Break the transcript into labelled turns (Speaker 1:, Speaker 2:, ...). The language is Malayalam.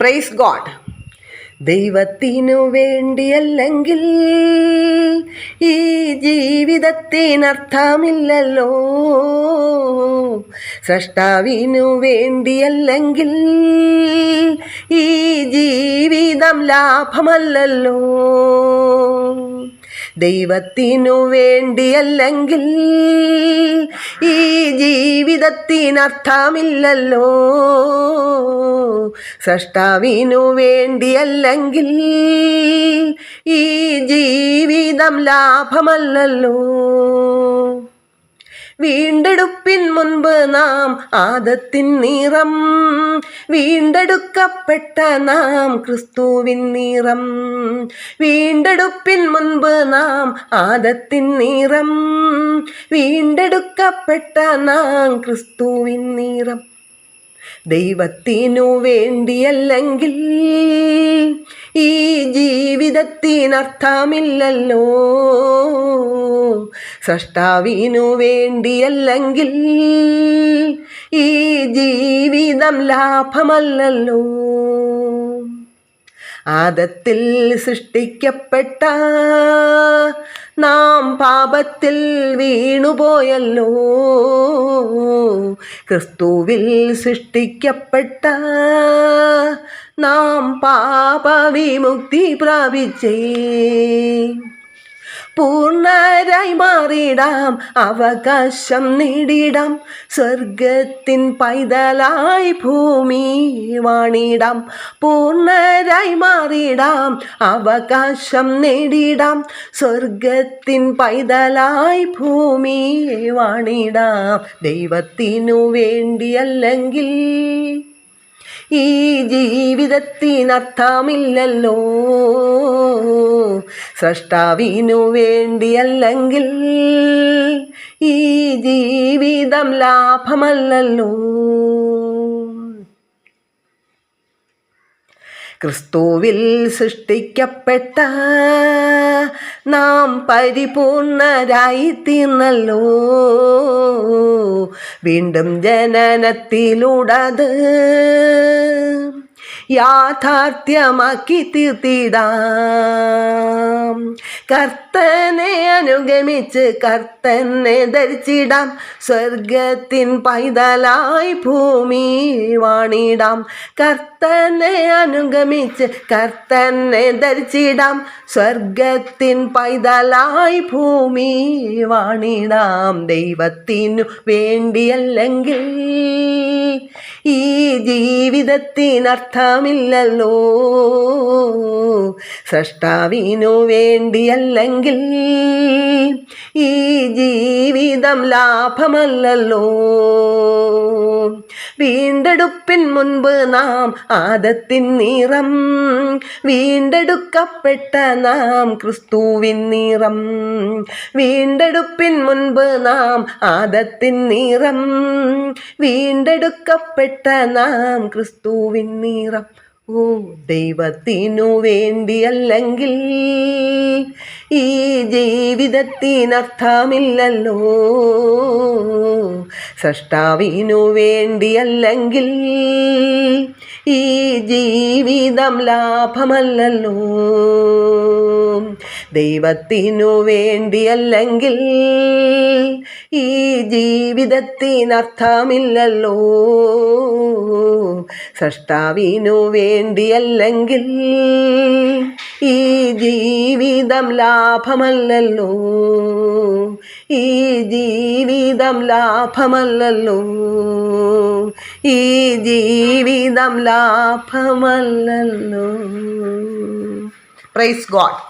Speaker 1: പ്രൈസ് ഗോഡ് ദൈവത്തിനു വേണ്ടിയല്ലെങ്കിൽ ഈ ജീവിതത്തിനർത്ഥമില്ലല്ലോ. സൃഷ്ടാവിനു വേണ്ടിയല്ലെങ്കിൽ ഈ ജീവിതം ലാഭമല്ലല്ലോ. ദൈവത്തിനു വേണ്ടിയല്ലെങ്കിൽ ഈ ജീവിതത്തിനർത്ഥമില്ലല്ലോ. സൃഷ്ടാവിനു വേണ്ടിയല്ലെങ്കിൽ ഈ ജീവിതം ലാഭമല്ലല്ലോ. വീണ്ടെടുപ്പിൻ മുൻപ് നാം ആദത്തിൻ നിറം വീണ്ടെടുക്കപ്പെട്ട നാം ക്രിസ്തുവിൻ നിറം. വീണ്ടെടുപ്പിൻ മുൻപ് നാം ആദത്തിൻ നിറം വീണ്ടെടുക്കപ്പെട്ട നാം ക്രിസ്തുവിൻ നിറം. ദൈവത്തിനു വേണ്ടിയല്ലെങ്കിൽ ഈ ജീവിതത്തിനർത്ഥമില്ലല്ലോ. സൃഷ്ടാവിനു വേണ്ടിയല്ലെങ്കിൽ ഈ ജീവിതം ലാഭമല്ലല്ലോ. ആദത്തിൽ സൃഷ്ടിക്കപ്പെട്ട നാം പാപത്തിൽ വീണുപോയല്ലോ. ക്രിസ്തുവിൽ സൃഷ്ടിക്കപ്പെട്ട നാം പാപവിമുക്തി പ്രാപിച്ചേ. പൂർണരായി മാറിടാം അവകാശം നേടിടാം സ്വർഗത്തിൻ പൈതലായി ഭൂമി വാണിടാം പൂർണരായി മാറിടാം അവകാശം നേടിടാം സ്വർഗത്തിൻ പൈതലായി ഭൂമി വാണിടാം ദൈവത്തിനു വേണ്ടിയല്ലെങ്കിൽ ഈ ജീവിതത്തിനർത്ഥമില്ലല്ലോ. സൃഷ്ടാവിനു വേണ്ടിയല്ലെങ്കിൽ ഈ ജീവിതം ലാഭമല്ലല്ലോ. ക്രിസ്തുവിൽ സൃഷ്ടിക്കപ്പെട്ട നാം പരിപൂർണരായി തീർന്നല്ലോ. വീണ്ടും ജനനത്തിലൂടത്. യാഥാർത്ഥ്യമാക്കി തീർത്തിടാം. കർത്തനെ അനുഗമിച്ച് കർത്തനെ ധരിച്ചിടാം. സ്വർഗത്തിൻ പൈതലായി ഭൂമി വാണിടാം. കർത്തനെ അനുഗമിച്ച് കർത്തനെ ധരിച്ചിടാം. സ്വർഗത്തിൻ പൈതലായി ഭൂമി വാണിടാം. ദൈവത്തിനു വേണ്ടിയല്ലെങ്കിൽ ഈ ജീവിതത്തിനർത്ഥമില്ലല്ലോ സൃഷ്ടാവിനു വേണ്ടിയല്ലെങ്കിൽ ഈ ജീവിതം ലാഭമല്ലല്ലോ. വീണ്ടെടുപ്പിൻ മുൻപ് നാം ആദത്തിൻ നിറം വീണ്ടെടുക്കപ്പെട്ട നാം ക്രിസ്തുവിൻ നിറം വീണ്ടെടുപ്പിൻ മുൻപ് നാം ആദത്തിൻ നിറം വീണ്ടെടുക്കപ്പെട്ട നാം ക്രിസ്തുവിൻ നിറം. ഓ ദൈവത്തിനു വേണ്ടിയല്ലെങ്കിൽ ഈ ജീവിതത്തിനർത്ഥമില്ലല്ലോ. സൃഷ്ടാവിനു വേണ്ടിയല്ലെങ്കിൽ ഈ ജീവിതം ലാഭമല്ലല്ലോ. ദൈവത്തിനു വേണ്ടിയല്ലെങ്കിൽ ഈ ജീവിതത്തിനർത്ഥമില്ലല്ലോ. സൃഷ്ടാവിനു വേണ്ടിയല്ലെങ്കിൽ ഈ ജീവിതം ലാഭമല്ലല്ലോ. ഈ ജീവിതം ലാഭമല്ലല്ലോ. ഈ ജീവിതം ലാഭമല്ലല്ലോ. Praise God